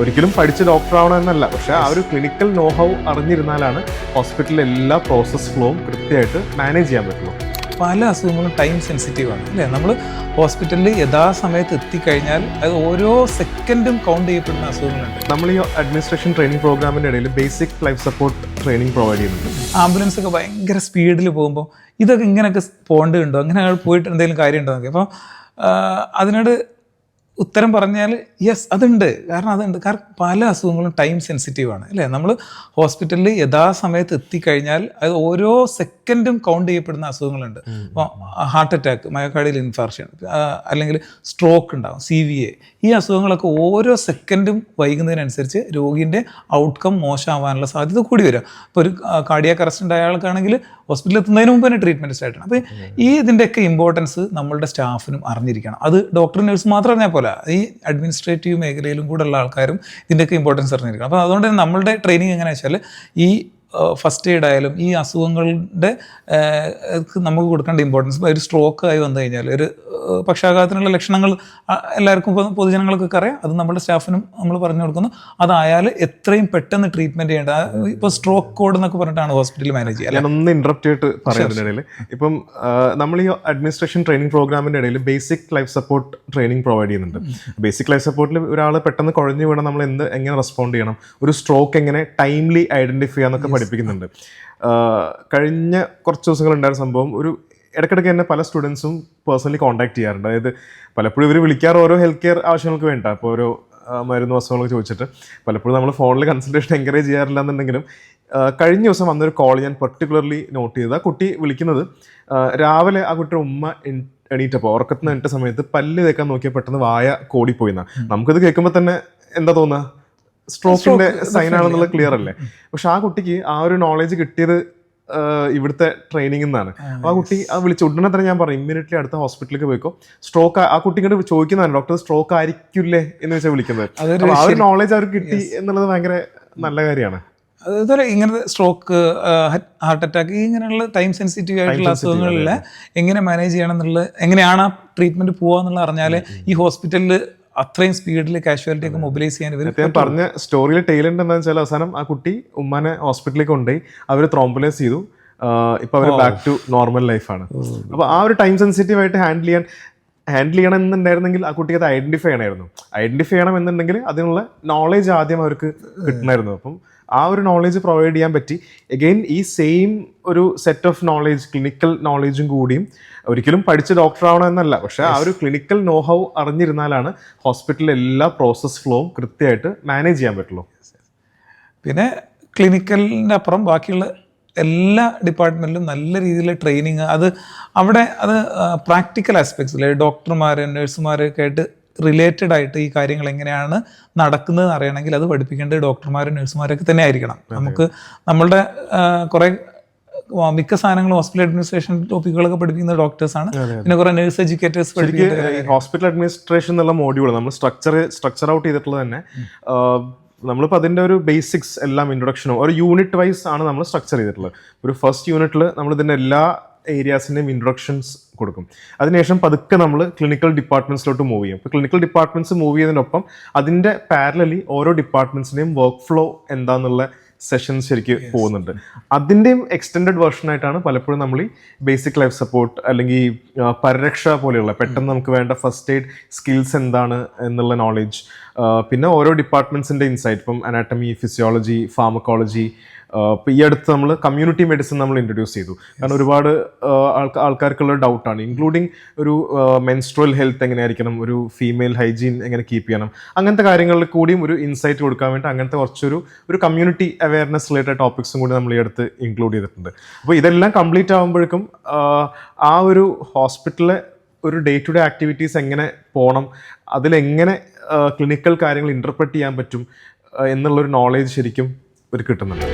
ഒരിക്കലും പഠിച്ച് ഡോക്ടർ ആവണം എന്നല്ല. പക്ഷെ ആ ഒരു ക്ലിനിക്കൽ നോഹൗ അറിഞ്ഞിരുന്നാലാണ് ഹോസ്പിറ്റലിലെ എല്ലാ പ്രോസസ് ഫ്ലോവും കൃത്യമായിട്ട് മാനേജ് ചെയ്യാൻ പറ്റുള്ളൂ. പല അസുഖങ്ങളും ടൈം സെൻസിറ്റീവ് ആണ് അല്ലേ? നമ്മൾ ഹോസ്പിറ്റലിൽ യഥാസമയത്ത് എത്തിക്കഴിഞ്ഞാൽ അത് ഓരോ സെക്കൻഡും കൗണ്ട് ചെയ്യപ്പെടുന്ന അസുഖങ്ങളുണ്ട്. നമ്മൾ ഈ അഡ്മിനിസ്ട്രേഷൻ ട്രെയിനിങ് പ്രോഗ്രാമിന്റെ ഇടയിൽ basic life support training provide ചെയ്യുന്നുണ്ട്. ആംബുലൻസ് ഒക്കെ ഭയങ്കര സ്പീഡിൽ പോകുമ്പോൾ ഇതൊക്കെ ഇങ്ങനെയൊക്കെ പോകേണ്ടതുണ്ടോ? അങ്ങനെ അയാൾ പോയിട്ട് എന്തെങ്കിലും കാര്യമുണ്ടോ? നോക്കി അപ്പോൾ അതിനോട് ഉത്തരം പറഞ്ഞാൽ യെസ് അതുണ്ട്. കാരണം അതുണ്ട്. കാരണം പല അസുഖങ്ങളും ടൈം സെൻസിറ്റീവ് ആണ്. അല്ലേ? നമ്മൾ ഹോസ്പിറ്റലിൽ യഥാസമയത്ത് എത്തിക്കഴിഞ്ഞാൽ അത് ഓരോ സെക്കൻഡും കൗണ്ട് ചെയ്യപ്പെടുന്ന അസുഖങ്ങളുണ്ട്. അപ്പോൾ ഹാർട്ട് അറ്റാക്ക് മയോകാർഡിയൽ ഇൻഫാർഷൻ അല്ലെങ്കിൽ സ്ട്രോക്ക് ഉണ്ടാകും സി വി എ. ഈ അസുഖങ്ങളൊക്കെ ഓരോ സെക്കൻഡും വൈകുന്നതിനനുസരിച്ച് രോഗിന്റെ ഔട്ട്കം മോശമാവാനുള്ള സാധ്യത കൂടി വരും. ഇപ്പോൾ ഒരു കാർഡിയാക് അറസ്റ്റ് ഉണ്ടായ ആൾക്കാണെങ്കിൽ ഹോസ്പിറ്റലിൽ എത്തുന്നതിന് മുമ്പ് തന്നെ ട്രീറ്റ്മെന്റ് സ്റ്റാർട്ട് ചെയ്യണം. അപ്പോൾ ഈ ഇതിന്റെയൊക്കെ ഇമ്പോർട്ടൻസ് നമ്മളുടെ സ്റ്റാഫിനും അറിഞ്ഞിരിക്കണം. അത് ഡോക്ടർ നഴ്സ് മാത്രം അറിഞ്ഞാൽ പോലെ ഈ അഡ്മിനിസ്ട്രേറ്റീവ് മേഖലയിലും കൂടെ ഉള്ള ആൾക്കാരും ഇതിന്റെയൊക്കെ ഇമ്പോർട്ടൻസ് അറിഞ്ഞിരിക്കണം. അപ്പോൾ അതുകൊണ്ട് തന്നെ നമ്മളുടെ ട്രെയിനിങ് എങ്ങനെയാണെന്ന് വെച്ചാൽ ഈ ഫസ്റ്റ് എയ്ഡ് ആയാലും ഈ അസുഖങ്ങളുടെ നമുക്ക് കൊടുക്കേണ്ട ഇമ്പോർട്ടൻസ് ഒരു സ്ട്രോക്ക് ആയി വന്നു കഴിഞ്ഞാൽ ഒരു പക്ഷാഘാതത്തിനുള്ള ലക്ഷണങ്ങൾ എല്ലാവർക്കും പൊതു- പൊതുജനങ്ങൾക്കൊക്കെ അറിയാം. അത് നമ്മുടെ സ്റ്റാഫിനും നമ്മൾ പറഞ്ഞു കൊടുക്കുന്നു. അതായാൽ എത്രയും പെട്ടെന്ന് ട്രീറ്റ്മെന്റ് ചെയ്യേണ്ട. ഇപ്പോൾ സ്ട്രോക്ക് കോഡ് എന്നൊക്കെ പറഞ്ഞിട്ടാണ് ഹോസ്പിറ്റലിൽ മാനേജ് ചെയ്യുക ഞാൻ ഒന്ന് ഇന്ററപ്റ്റ് ചെയ്തിട്ട് പറയുന്നതിന്റെ ഇടയിൽ ഇപ്പം നമ്മൾ ഈ അഡ്മിനിസ്ട്രേഷൻ ട്രെയിനിങ് പ്രോഗ്രാമിന്റെ ഇടയിൽ basic life support training provide ചെയ്യുന്നുണ്ട്. ബേസിക് ലൈഫ് സപ്പോർട്ടിൽ ഒരാൾ പെട്ടെന്ന് കുഴഞ്ഞു വീണാൽ നമ്മൾ എന്ത് എങ്ങനെ റെസ്പോണ്ട് ചെയ്യണം? ഒരു സ്ട്രോക്ക് എങ്ങനെ ടൈംലി ഐഡന്റിഫൈ ചെയ്യാന്നൊക്കെ പഠിപ്പിക്കുന്നുണ്ട്. കഴിഞ്ഞ കുറച്ച് ദിവസങ്ങൾ ഉണ്ടായ സംഭവം ഒരു ഇടയ്ക്കിടയ്ക്ക് തന്നെ പല സ്റ്റുഡൻസും പേഴ്സണലി കോൺടാക്ട് ചെയ്യാറുണ്ട്. അതായത് പലപ്പോഴും ഇവർ വിളിക്കാറ് ഓരോ ഹെൽത്ത് കെയർ ആവശ്യങ്ങൾക്ക് വേണ്ട അപ്പോൾ ഓരോ മരുന്ന് വസ്തുക്കളൊക്കെ ചോദിച്ചിട്ട് പലപ്പോഴും നമ്മൾ ഫോണിൽ കൺസൾട്ടേഷൻ എൻകറേജ് ചെയ്യാറില്ല എന്നുണ്ടെങ്കിലും കഴിഞ്ഞ ദിവസം വന്നൊരു കോൾ ഞാൻ പെർട്ടിക്കുലർലി നോട്ട് ചെയ്ത് ആ കുട്ടി വിളിക്കുന്നത് രാവിലെ ആ കുട്ടിയുടെ ഉമ്മ എണീറ്റപ്പോൾ ഉറക്കത്തിന് എണീറ്റ സമയത്ത് പല്ല് തേക്കാൻ നോക്കിയാൽ പെട്ടെന്ന് വായ കോടിപ്പോയിന്ന. നമുക്കിത് കേൾക്കുമ്പോൾ തന്നെ എന്താ തോന്നുക സ്ട്രോക്കിന്റെ സൈൻ ആണെന്നുള്ളത് ക്ലിയർ അല്ലേ? പക്ഷെ ആ കുട്ടിക്ക് ആ ഒരു നോളേജ് കിട്ടിയത് ഇവിടുത്തെ ട്രെയിനിങ് എന്നാണ് ആ കുട്ടി ആ വിളിച്ച ഉടനെ തന്നെ ഞാൻ പറഞ്ഞു ഇമ്മീഡിയറ്റ്ലി അടുത്ത ഹോസ്പിറ്റലിലേക്ക് പോയിക്കോ. സ്ട്രോക്ക് ആ കുട്ടി ഇങ്ങോട്ട് ചോദിക്കുന്നതാണ് ഡോക്ടർ സ്ട്രോക്ക് ആയിരിക്കില്ലേ? എന്ന് വെച്ചാൽ വിളിക്കുന്നത്. ആ ഒരു നോളേജ് അവർക്ക് കിട്ടി എന്നുള്ളത് ഭയങ്കര നല്ല കാര്യമാണ്. അതുപോലെ ഇങ്ങനത്തെ സ്ട്രോക്ക് ഹാർട്ട് അറ്റാക്ക് ഇങ്ങനെയുള്ള ടൈം സെൻസിറ്റീവ് ആയിട്ടുള്ള അസുഖങ്ങളിൽ എങ്ങനെ മാനേജ് ചെയ്യണം എന്നുള്ളത് എങ്ങനെയാണ് ആ ട്രീറ്റ്മെന്റ് പോവുക എന്നുള്ള അറിഞ്ഞാൽ ഈ ഹോസ്പിറ്റലിൽ അത്രയും സ്പീഡിൽ കാഷ്വാലിറ്റി ഒക്കെ മൊബിലൈസ് ചെയ്യാൻ ഇവർ ഞാൻ പറഞ്ഞ സ്റ്റോറിയിൽ ടെയിലുണ്ട് എന്താണെന്ന് വെച്ചാൽ അവസാനം ആ കുട്ടി ഉമ്മാനെ ഹോസ്പിറ്റലിലേക്ക് കൊണ്ടുപോയി അവർ ത്രോംബുലൈസ് ചെയ്തു. ഇപ്പൊ അവർ ബാക്ക് ടു നോർമൽ ലൈഫാണ് അപ്പൊ ആ ഒരു ടൈം സെൻസിറ്റീവ് ആയിട്ട് ഹാൻഡിൽ ചെയ്യാൻ ഹാൻഡിൽ ചെയ്യണം എന്നുണ്ടായിരുന്നെങ്കിൽ ആ കുട്ടിക്ക് അത് ഐഡന്റിഫൈ ചെയ്യണമായിരുന്നു. ഐഡന്റിഫൈ ചെയ്യണം എന്നുണ്ടെങ്കിൽ അതിനുള്ള നോളേജ് ആദ്യം അവർക്ക് കിട്ടണമായിരുന്നു. അപ്പം ആ ഒരു നോളേജ് പ്രൊവൈഡ് ചെയ്യാൻ പറ്റി. എഗെയിൻ ഈ സെയിം ഒരു സെറ്റ് ഓഫ് നോളേജ് ക്ലിനിക്കൽ നോളേജും കൂടിയും ഒരിക്കലും പഠിച്ച് ഡോക്ടർ ആവണമെന്നല്ല പക്ഷെ ആ ഒരു ക്ലിനിക്കൽ നോഹൗ അറിഞ്ഞിരുന്നാലാണ് ഹോസ്പിറ്റലിലെ എല്ലാ പ്രോസസ് ഫ്ലോവും കൃത്യമായിട്ട് മാനേജ് ചെയ്യാൻ പറ്റുള്ളൂ. പിന്നെ ക്ലിനിക്കലിന്റെ അപ്പുറം ബാക്കിയുള്ള എല്ലാ ഡിപ്പാർട്ട്മെന്റിലും നല്ല രീതിയിൽ ട്രെയിനിങ് അത് അവിടെ അത് പ്രാക്ടിക്കൽ ആസ്പെക്ട്സിൽ ഡോക്ടർമാർ നഴ്സുമാരൊക്കെ ആയിട്ട് റിലേറ്റഡ് ആയിട്ട് ഈ കാര്യങ്ങൾ എങ്ങനെയാണ് നടക്കുന്നത് അറിയണമെങ്കിൽ അത് പഠിപ്പിക്കേണ്ട ഡോക്ടർമാരും നഴ്സുമാരൊക്കെ തന്നെ ആയിരിക്കണം. നമുക്ക് നമ്മളുടെ കുറേ മിക്ക സാധനങ്ങളും ഹോസ്പിറ്റൽ അഡ്മിനിസ്ട്രേഷൻ ടോപ്പിക്കുകളൊക്കെ പഠിപ്പിക്കുന്ന ഡോക്ടേഴ്സാണ് പിന്നെ കുറെ നഴ്സ് എഡ്യൂക്കേറ്റേഴ്സ് ഹോസ്പിറ്റൽ അഡ്മിനിസ്ട്രേഷൻ എന്നുള്ള മോഡ്യൂൾ നമ്മൾ സ്ട്രക്ചർ സ്ട്രക്ചർ ഔട്ട് ചെയ്തിട്ടുള്ളത് തന്നെ നമ്മളിപ്പോൾ അതിന്റെ ഒരു ബേസിക്സ് എല്ലാം ഇൻട്രൊഡക്ഷനും ഒരു യൂണിറ്റ് വൈസ് ആണ് നമ്മൾ സ്ട്രക്ചർ ചെയ്തിട്ടുള്ളത്. ഒരു ഫസ്റ്റ് യൂണിറ്റിൽ നമ്മൾ ഇതിന്റെ എല്ലാ ഏരിയാസിന്റെയും ഇൻട്രൊഡക്ഷൻസ് കൊടുക്കും. അതിനുശേഷം പതുക്കെ നമ്മൾ ക്ലിനിക്കൽ ഡിപ്പാർട്ട്മെന്റ്സിലോട്ട് മൂവ് ചെയ്യും. ഇപ്പോൾ ക്ലിനിക്കൽ ഡിപ്പാർട്ട്മെന്റ്സ് മൂവ് ചെയ്യുന്നതിനൊപ്പം അതിന്റെ പാരലലി ഓരോ ഡിപ്പാർട്ട്മെന്റ്സിന്റെയും വർക്ക് ഫ്ലോ എന്താന്നുള്ള സെഷൻസ് ശരിക്ക് പോകുന്നുണ്ട്. അതിന്റെയും എക്സ്റ്റെൻഡ് വേർഷൻ ആയിട്ടാണ് പലപ്പോഴും നമ്മൾ ഈ ബേസിക് ലൈഫ് സപ്പോർട്ട് അല്ലെങ്കിൽ പരിരക്ഷ പോലെയുള്ള പെട്ടെന്ന് നമുക്ക് വേണ്ട ഫസ്റ്റ് എയ്ഡ് സ്കിൽസ് എന്താണ് എന്നുള്ള നോളേജ് പിന്നെ ഓരോ ഡിപ്പാർട്ട്മെന്റ്സിന്റെ ഇൻസൈറ്റ് ഇപ്പം അനാട്ടമി ഫിസിയോളജി ഫാർമക്കോളജി ഇപ്പോൾ ഈ അടുത്ത് നമ്മൾ കമ്മ്യൂണിറ്റി മെഡിസിൻ നമ്മൾ ഇൻട്രൊഡ്യൂസ് ചെയ്തു. കാരണം ഒരുപാട് ആൾക്കാർക്കുള്ള ഡൗട്ടാണ് ഇൻക്ലൂഡിങ് ഒരു മെൻസ്ട്രൽ ഹെൽത്ത് എങ്ങനെയായിരിക്കണം ഒരു ഫീമെയിൽ ഹൈജീൻ എങ്ങനെ കീപ്പ് ചെയ്യണം. അങ്ങനത്തെ കാര്യങ്ങളിൽ കൂടിയും ഒരു ഇൻസൈറ്റ് കൊടുക്കാൻ വേണ്ടി അങ്ങനത്തെ കുറച്ചൊരു ഒരു കമ്മ്യൂണിറ്റി അവയർനെസ് റിലേറ്റഡ് ടോപ്പിക്സും കൂടി നമ്മൾ ഈ അടുത്ത് ഇൻക്ലൂഡ് ചെയ്തിട്ടുണ്ട്. അപ്പോൾ ഇതെല്ലാം കംപ്ലീറ്റ് ആകുമ്പോഴേക്കും ആ, ഒരു ഹോസ്പിറ്റലിലെ ഒരു ഡേ ടു ഡേ ആക്ടിവിറ്റീസ് എങ്ങനെ പോകണം അതിലെങ്ങനെ ക്ലിനിക്കൽ കാര്യങ്ങൾ ഇന്റർപ്രറ്റ് ചെയ്യാൻ പറ്റും എന്നുള്ളൊരു നോളേജ് ശരിക്കും ഒരു കിട്ടുന്നുണ്ട്.